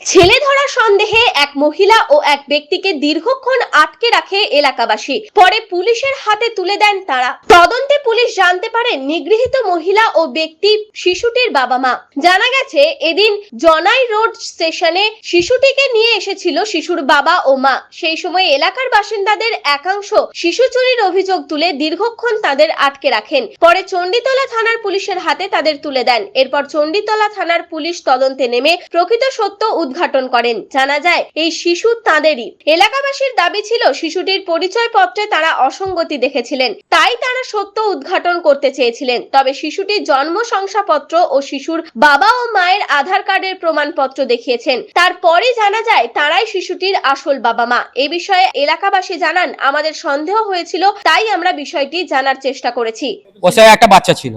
ছেলে ধরা সন্দেহে এক মহিলা ও এক ব্যক্তিকে দীর্ঘক্ষণ আটকে রাখে এলাকাবাসী। পরে পুলিশের হাতে তুলে দেন তারা। তদন্তে পুলিশ জানতে পারে নিগৃহীত মহিলা ও ব্যক্তি শিশুটির বাবা মা জানা গেছে, এদিন জনাই রোড স্টেশনে শিশুটিকে নিয়ে এসেছিল শিশুর বাবা ও মা। সেই সময় এলাকার বাসিন্দাদের একাংশ শিশু চুরির অভিযোগ তুলে দীর্ঘক্ষণ তাদের আটকে রাখেন। পরে চণ্ডীতলা থানার পুলিশের হাতে তাদের তুলে দেন। এরপর চণ্ডীতলা থানার পুলিশ তদন্তে নেমে প্রকৃত সত্য উদ্ঘাটন করেন। জানা যায়, এই শিশু তাঁদেরই। এলাকাবাসীর দাবি ছিল, শিশুটির পরিচয় পত্রে তারা অসঙ্গতি দেখেছিলেন। তাই তারা সত্য উদ্ঘাটন করতে চেয়েছিলেন। তবে শিশুটির জন্ম শংসাপত্র ও শিশুর বাবা ও মায়ের আধার কার্ডের প্রমাণপত্র দেখিয়েছেন। তারপরে জানা যায়, তারাই শিশুটির আসল বাবা মা। এ বিষয়ে এলাকাবাসী জানান, আমাদের সন্দেহ হয়েছিল, তাই আমরা বিষয়টি জানার চেষ্টা করেছি। ও একটা বাচ্চা ছিল।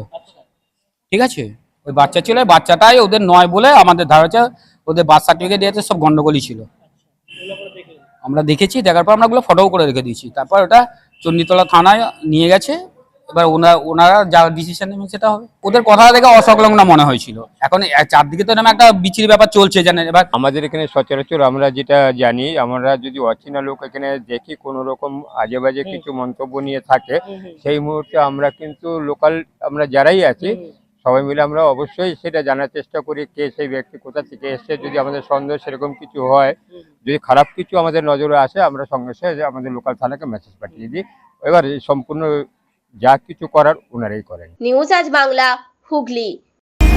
ঠিক আছে? ওই বাচ্চা ছিল, বাচ্চাটাই ওদের নয় বলে আমাদের ধারা ওদের বার্থ সার্টিফিকেট দিয়েছে সব গন্ডগোলই ছিল। আমরা দেখেছি দেখার পর আমরা ওগুলো ফটোও করে রেখে দিয়েছি। তারপর ওটা চণ্ডীতলা থানায় নিয়ে গেছে। এবার ওনারা ওনারা যা ডিসিশন নেবেন সেটা হবে। ওদের কথা দেখে অসংলগ্ন মনে হয়েছিল। এখন চারদিকে তো এরকম একটা বিচ্ছিরি ব্যাপার চলছে জানেন? এবার আমাদের এখানে সচরাচর আমরা যেটা জানি আমরা যদি অচেনা লোক এখানে দেখি কোনো রকম আজে বাজে কিছু মন্তব্য নিয়ে থাকে সেই মুহূর্তে আমরা কিন্তু লোকাল আমরা যারাই আছি সবাই মিলে আমরা অবশ্যই সেটা জানার চেষ্টা করি কে সেই ব্যক্তি কোথা থেকে এসছে, যদি আমাদের সন্দেহ সেরকম কিছু হয়, যদি খারাপ কিছু আমাদের নজরে আসে, আমরা সঙ্গে সঙ্গে আমাদের লোকাল থানাকে মেসেজ পাঠিয়ে দিই। এবার সম্পূর্ণ যা কিছু করার ওনারাই করেন। নিউজ আজ বাংলা, হুগলি।